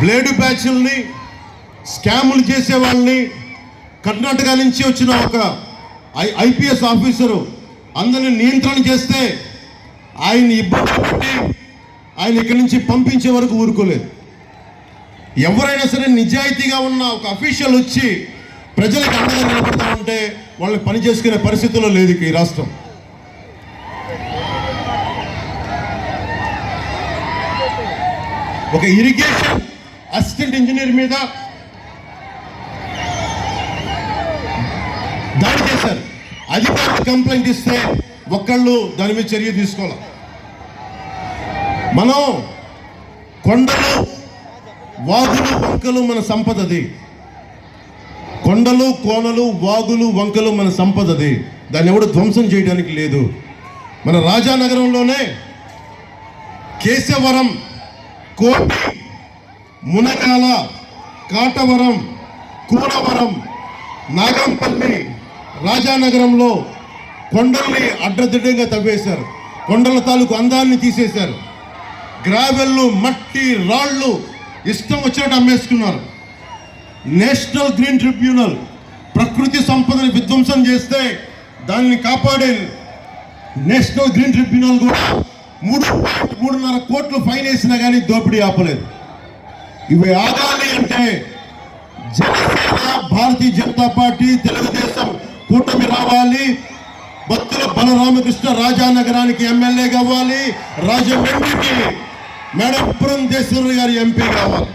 Blade బ్యాచ్ల్ని స్కాములు చేసే వాళ్ళని కర్ణాటక నుంచి వచ్చిన ఒక ఐ ఐపీఎస్ ఆఫీసరు అందరిని నియంత్రణ చేస్తే ఆయన్ని ఇబ్బంది పెట్టి ఆయన ఇక్కడి నుంచి పంపించే వరకు ఊరుకోలేదు. ఎవరైనా సరే నిజాయితీగా ఉన్న ఒక అఫీషియల్ వచ్చి ప్రజలకు అండగా నిలబడతా ఉంటే వాళ్ళని పని చేసుకునే పరిస్థితుల్లో లేదు ఈ రాష్ట్రం. ఒక ఇరిగేషన్ అసిస్టెంట్ ఇంజనీర్ మీద దాడి చేశారు. అధికారులు కంప్లైంట్ ఇస్తే ఒక్కళ్ళు దాని మీద చర్య తీసుకోవాలి? మనం కొండలు వాగులు వంకలు మన సంపదది కొండలు కోనలు వాగులు వంకలు మన సంపదది దాన్ని ఎవడు ధ్వంసం చేయడానికి లేదు. మన రాజానగరంలోనే కేశవరం కోటి మునకాల కాటవరం కూడవరం నాగంపల్లి రాజానగరంలో కొండల్ని అడ్డదిడ్డంగా తవ్వేశారు. కొండల తాలూకు అందాన్ని తీసేశారు. గ్రావెళ్ళు మట్టి రాళ్ళు ఇష్టం వచ్చినట్టు అమ్మేసుకున్నారు. నేషనల్ గ్రీన్ ట్రిబ్యునల్ ప్రకృతి సంపదని విధ్వంసం చేస్తే దాన్ని కాపాడే నేషనల్ గ్రీన్ ట్రిబ్యునల్ కూడా మూడు మూడున్నర కోట్లు ఫైన్ వేసినా కానీ దోపిడీ ఆపలేదు. ఇవి ఆగాలి అంటే జనసేన భారతీయ జనతా పార్టీ తెలుగుదేశం కూటమి రావాలి. భక్తుల బలరామకృష్ణ రాజానగరానికి ఎమ్మెల్యే కావాలి. రాజమండ్రికి మేడం పురంధేశ్వరి గారి ఎంపీ కావాలి.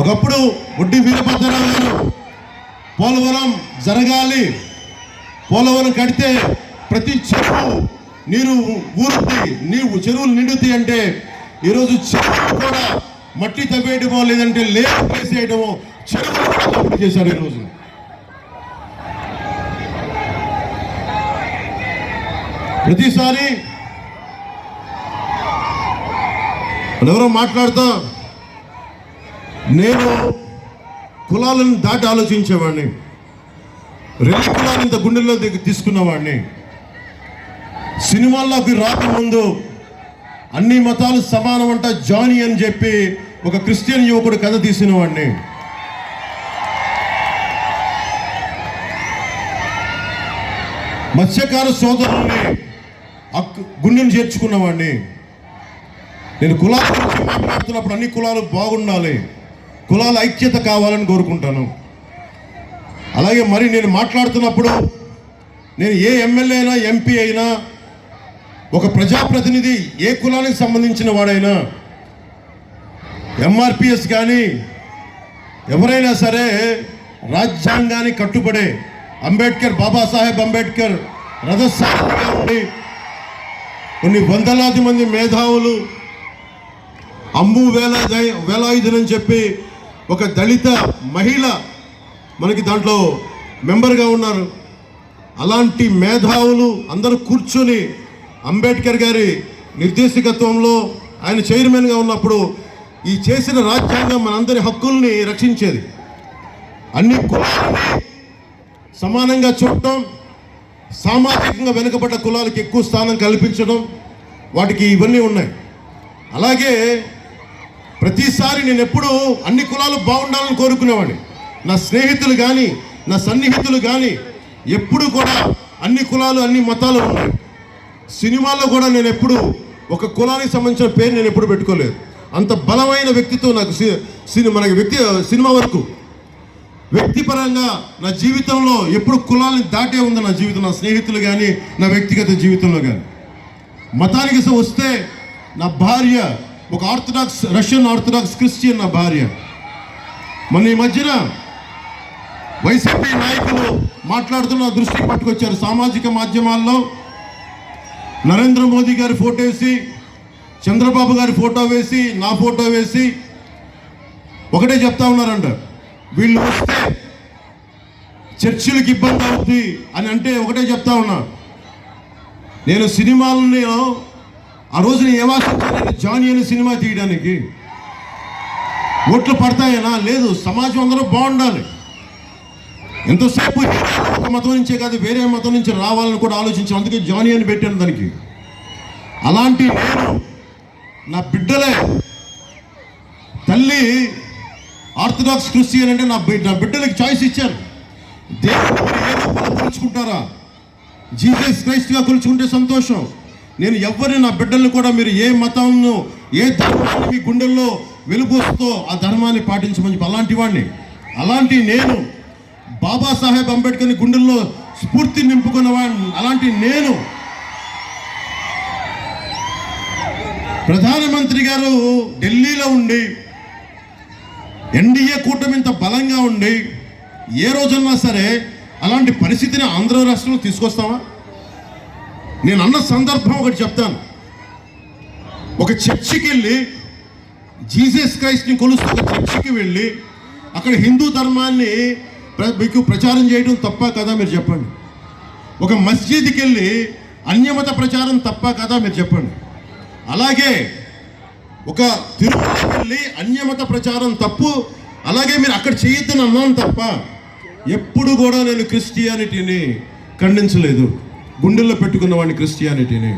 ఒకప్పుడు ముడ్డి వీరభద్రరావు గారు పోలవరం జరగాలి. పోలవరం కడితే ప్రతి చెరువు నీరు ఊరుద్ది నీవు చెరువులు నిండుద్ది అంటే ఈరోజు చెరువు కూడా మట్టి తవ్వేయడమో లేదంటే లేపు వేసేయడమో చెరువులు కూడా తప్పుడు చేశారు ఈరోజు. ప్రతిసారి ఎవరో మాట్లాడుతా నేను కులాలను దాటి ఆలోచించేవాడిని. రెండు కులాలు ఇంత గుండెల్లో తీసుకున్నవాడిని. సినిమాల్లోకి రాకముందు అన్ని మతాలు సమానం అంట జానీ అని చెప్పి ఒక క్రిస్టియన్ యువకుడు కథ తీసిన వాడిని మత్స్యకార సోదరుల్ని అక్కు- గుండెను చేర్చుకున్నవాడిని. నేను కులాల గురించి మాట్లాడుతున్నప్పుడు అన్ని కులాలు బాగుండాలి. కులాల ఐక్యత కావాలని కోరుకుంటాను. అలాగే మరి నేను మాట్లాడుతున్నప్పుడు నేను ఏ ఎమ్మెల్యే అయినా ఎంపీ అయినా ఒక ప్రజాప్రతినిధి ఏ కులానికి సంబంధించిన వాడైనా ఎంఆర్పిఎస్ కానీ ఎవరైనా సరే రాజ్యాంగానికి కట్టుబడే అంబేద్కర్ బాబాసాహెబ్ అంబేద్కర్ రథసారథిగా ఉండి కొన్ని వందలాది మంది మేధావులు అమ్ము వేల వేలాయుధనని చెప్పి ఒక దళిత మహిళ మనకి దాంట్లో మెంబర్గా ఉన్నారు. అలాంటి మేధావులు అందరూ కూర్చొని అంబేద్కర్ గారి నిర్దేశకత్వంలో ఆయన చైర్మన్గా ఉన్నప్పుడు ఈ చేసిన రాజ్యాంగం మనందరి హక్కుల్ని రక్షించేది. అన్ని కులాలని సమానంగా చూడటం సామాజికంగా వెనుకబడ్డ కులాలకు ఎక్కువ స్థానం కల్పించడం వాటికి ఇవన్నీ ఉన్నాయి. అలాగే ప్రతిసారి నేను ఎప్పుడూ అన్ని కులాలు బాగుండాలని కోరుకునేవాడిని. నా స్నేహితులు కానీ నా సన్నిహితులు కానీ ఎప్పుడు కూడా అన్ని కులాలు అన్ని మతాలు ఉన్నాయి. సినిమాల్లో కూడా నేను ఎప్పుడు ఒక కులానికి సంబంధించిన పేరు నేను ఎప్పుడు పెట్టుకోలేదు. అంత బలమైన వ్యక్తితో నాకు సి- మనకి వ్యక్తి సినిమా వరకు వ్యక్తిపరంగా నా జీవితంలో ఎప్పుడు కులాన్ని దాటే ఉంది నా జీవితం నా స్నేహితులు కానీ నా వ్యక్తిగత జీవితంలో కానీ మతానికి వస్తే నా భార్య ఒక ఆర్థడాక్స్ రష్యన్ ఆర్థడాక్స్ క్రిస్టియన్ నా భార్య. మొన్న ఈ మధ్యన వైసీపీ నాయకులు మాట్లాడుతున్న దృష్టికి పట్టుకొచ్చారు సామాజిక మాధ్యమాల్లో. నరేంద్ర మోదీ గారి ఫోటో వేసి చంద్రబాబు గారి ఫోటో వేసి నా ఫోటో వేసి ఒకటే చెప్తా ఉన్నారంట. వీళ్ళు వస్తే చర్చిలకు ఇబ్బంది అవుతుంది అని అంటే ఒకటే చెప్తా ఉన్నా. నేను సినిమాలని ఆ రోజున ఏమాశించాను జానీ అనే సినిమా తీయడానికి. ఓట్లు పడతాయనా? లేదు. సమాజం అందరూ బాగుండాలి. ఎంతసేపు ఒక మతం నుంచే కాదు వేరే మతం నుంచి రావాలని కూడా ఆలోచించాం. అందుకే జానీ అని పెట్టాను దానికి. అలాంటి నేను నా బిడ్డలే తల్లి ఆర్థడాక్స్ క్రిస్టియన్ అంటే నా బిడ్డ నా బిడ్డలకి చాయిస్ ఇచ్చాను దేవుడు ఏదో కొలుచుకుంటారా జీసస్ క్రైస్ట్గా కొలుచుకుంటే సంతోషం. నేను ఎవరిని నా బిడ్డల్ని కూడా మీరు ఏ మతంను ఏ ధర్మాన్ని మీ గుండెల్లో వెలుగుస్తూ ఆ ధర్మాన్ని పాటించమని చెప్పి అలాంటి వాడిని. అలాంటి నేను బాబాసాహెబ్ అంబేద్కర్ని గుండెల్లో స్ఫూర్తి నింపుకున్న వాడిని అలాంటి నేను. ప్రధానమంత్రి గారు ఢిల్లీలో ఉండి ఎన్డీఏ కూటమి ఇంత బలంగా ఉండి ఏ రోజన్నా సరే అలాంటి పరిస్థితిని ఆంధ్ర రాష్ట్రంలో తీసుకొస్తావా? నేను అన్న సందర్భం ఒకటి చెప్తాను. ఒక చర్చికి వెళ్ళి జీసస్ క్రైస్ట్ని కొలుస్తూ ఒక చర్చికి వెళ్ళి అక్కడ హిందూ ధర్మాన్ని మీకు ప్రచారం చేయడం తప్ప కదా మీరు చెప్పండి. ఒక మస్జిద్కి వెళ్ళి అన్యమత ప్రచారం తప్ప కదా మీరు చెప్పండి. అలాగే ఒక తిరుపతికి వెళ్ళి అన్యమత ప్రచారం తప్పు అలాగే మీరు అక్కడ చేయొద్దని అన్నాను తప్ప ఎప్పుడు కూడా నేను క్రిస్టియానిటీని ఖండించలేదు. గుండెల్లో పెట్టుకున్న వాడిని క్రిస్టియానిటీని.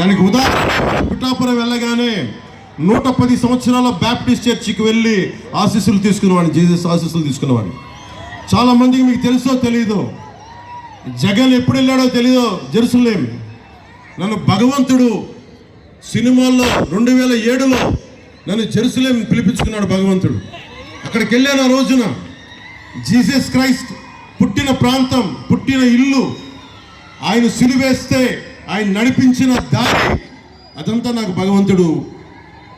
దానికి ఉదాహరణ పిఠాపురం వెళ్ళగానే నూట పది సంవత్సరాల బ్యాప్టిస్ట్ చర్చికి వెళ్ళి ఆశీస్సులు తీసుకున్నవాడిని జీసస్ ఆశీస్సులు తీసుకున్నవాడిని చాలామందికి మీకు తెలుసో తెలీదు? జగన్ ఎప్పుడు వెళ్ళాడో తెలీదో? జెరూసలేం. నన్ను భగవంతుడు సినిమాల్లో రెండు వేల ఏడులో నన్ను జెరూసలేం పిలిపించుకున్నాడు భగవంతుడు. అక్కడికి వెళ్ళాను ఆ రోజున. జీసస్ క్రైస్ట్ పుట్టిన ప్రాంతం పుట్టిన ఇల్లు. ఆయన సిలువేస్తే ఆయన నడిపించిన దారి. అదంతా నాకు భగవంతుడు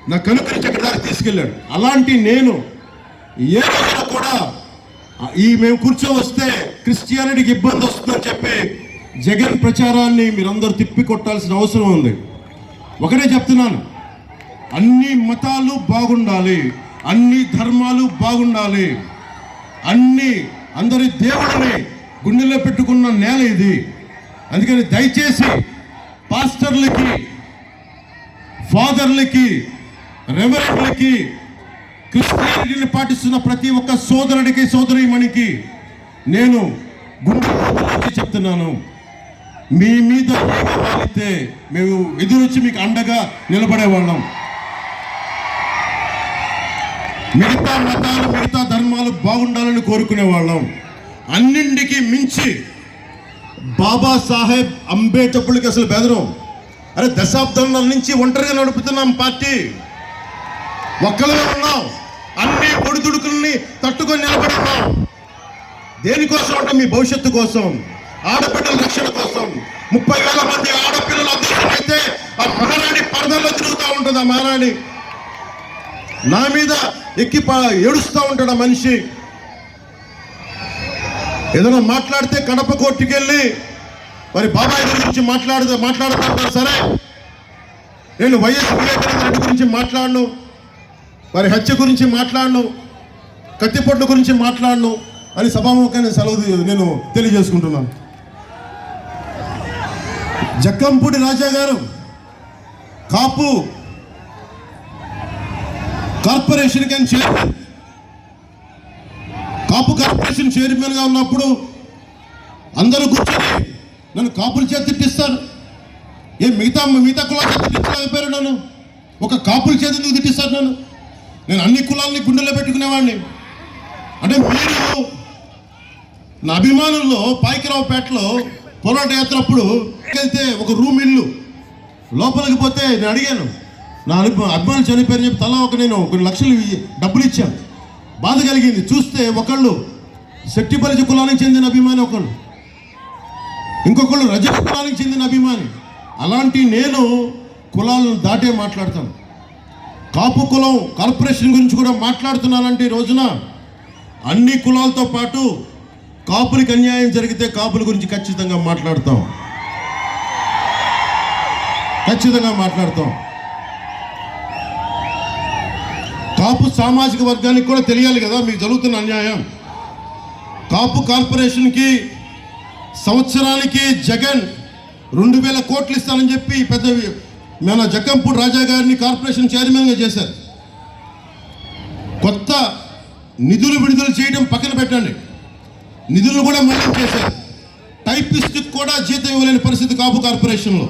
నా కనుకరించి అక్కడ తీసుకెళ్ళాడు. అలాంటి నేను ఏ రోజున కూడా ఈ మేము కూర్చో వస్తే క్రిస్టియానిటీకి ఇబ్బంది వస్తుందని చెప్పి జగన్ ప్రచారాన్ని మీరందరూ తిప్పి కొట్టాల్సిన అవసరం ఉంది. ఒకటే చెప్తున్నాను. అన్ని మతాలు బాగుండాలి. అన్ని ధర్మాలు బాగుండాలి. అన్ని అందరి దేవుడిని గుండెలో పెట్టుకున్న నేల ఇది. అందుకని దయచేసి పాస్టర్లకి ఫాదర్లకి రెవరెంట్లకి క్రిస్టియానిటీని పాటిస్తున్న ప్రతి ఒక్క సోదరుడికి సోదరిమణికి నేను గుండె చెప్తున్నాను. మీ మీద అయితే మేము ఎదురొచ్చి మీకు అండగా నిలబడేవాళ్ళం. మిగతా మతాలు మిగతా ధర్మాలు బాగుండాలని కోరుకునే వాళ్ళం అన్నింటికి మించి బాబా సాహెబ్ అంబేద్కర్కి అసలు బెదరం. అరే దశాబ్దాల నుంచి ఒంటరిగా నడుపుతున్నాం పార్టీ. ఒక్కలమే ఉన్నాం. అన్ని పొడిదుడుకుల్ని తట్టుకొని నిలబడి ఉన్నాం దేనికోసం అంటే మీ భవిష్యత్తు కోసం ఆడపిల్లల రక్షణ కోసం. ముప్పై వేల మంది ఆడపిల్లలు అదృష్టమైతే ఆ మహారాణి పరదల్లో తిరుగుతూ ఉంటుంది ఆ మహారాణి. నా మీద ఎక్కి ఏడుస్తూ ఉంటాడు ఆ మనిషి. ఏదైనా మాట్లాడితే కడప కోర్టుకి మరి బాబాయ్ గురించి మాట్లాడితే మాట్లాడుతుంటారు సరే. నేను వైఎస్ వివేకానంద రెడ్డి గురించి మాట్లాడను. మరి హత్య గురించి మాట్లాడను కత్తిపొట్ల గురించి మాట్లాడను అని సభాముఖంగా సెలవు నేను తెలియజేసుకుంటున్నాను. జక్కంపూడి రాజా గారు కాపు కార్పొరేషన్ కానీ చైర్మన్ కాపు కార్పొరేషన్ చైర్మన్గా ఉన్నప్పుడు అందరూ కూర్చొని నన్ను కాపుల చేత తిట్టిస్తారు. ఏ మిగతా మిగతా కులాల చేత తిట్టలేకపోయారు నన్ను ఒక కాపుల చేత ఎందుకు తిట్టిస్తారు నన్ను? నేను అన్ని కులాలని గుండెలో పెట్టుకునేవాడిని. అంటే మీరు నా అభిమానుల్లో పాయికరావుపేటలో పోరాట యాత్ర అప్పుడు వెళ్తే ఒక రూమ్ ఇల్లు. లోపలికి పోతే నేను అడిగాను నా అభిమా అభిమానులు చనిపోయారని చెప్పి తలా ఒక నేను కొన్ని లక్షలు డబ్బులు ఇచ్చాను. బాధ కలిగింది. చూస్తే ఒకళ్ళు శెట్టిపరిచి కులానికి చెందిన అభిమాని ఒకళ్ళు ఇంకొకళ్ళు రజ కులానికి చెందిన అభిమాని. అలాంటి నేను కులాలను దాటే మాట్లాడతాను. కాపు కులం కార్పొరేషన్ గురించి కూడా మాట్లాడుతున్నానంటే ఈ రోజున అన్ని కులాలతో పాటు కాపులకి అన్యాయం జరిగితే కాపుల గురించి ఖచ్చితంగా మాట్లాడతాం. ఖచ్చితంగా మాట్లాడతాం. కాపు సామాజిక వర్గానికి కూడా తెలియాలి కదా మీకు జరుగుతున్న అన్యాయం. కాపు కార్పొరేషన్కి సంవత్సరానికి జగన్ రెండు వేల కోట్లు ఇస్తానని చెప్పి పెద్ద మన జక్కంపూడి రాజా గారిని కార్పొరేషన్ చైర్మన్గా చేశారు. కొత్త నిధులు విడుదల చేయడం పక్కన పెట్టండి. నిధులు కూడా మళ్ళీ చేశారు. టైపిస్ట్కి కూడా జీతం ఇవ్వలేని పరిస్థితి కాపు కార్పొరేషన్లో.